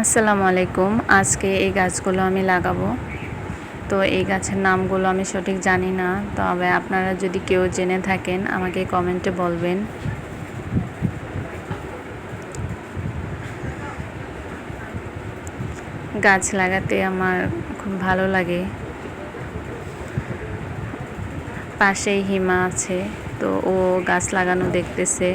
আসসালামু আলাইকুম। আজকে এই গাছগুলো আমি লাগাবো। তো এই গাছের নামগুলো আমি সঠিক জানি না, তবে আপনারা যদি কেউ জেনে থাকেন, আমাকে কমেন্টে বলবেন। গাছ লাগাতে আমার খুব ভালো লাগে। পাশেই হিমা আছে, তো ও গাছ লাগানো দেখতেছে।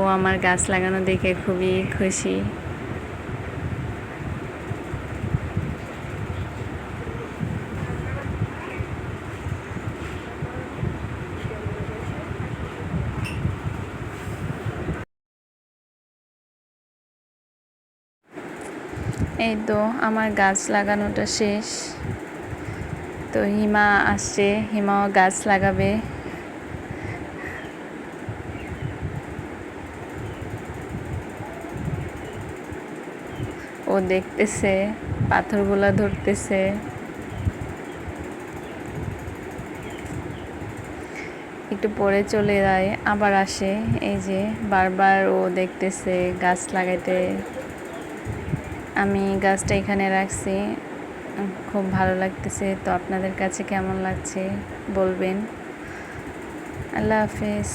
ও আমার গাছ লাগানো দেখে খুবই খুশি। এই তো আমার গাছ লাগানোটা শেষ। তো হিমা আসছে, হিমাও গাছ লাগাবে। ও দেখতেছে, পাথরগুলা ধরতেছে। একটু পরে চলে যায়, আবার আসে। এই যে বারবার ও দেখতেছে গাছ লাগাইতে। আমি গাছটা এখানে রাখছি। খুব ভালো লাগতেছে। তো আপনাদের কাছে কেমন লাগছে বলবেন। আল্লাহ হাফেজ।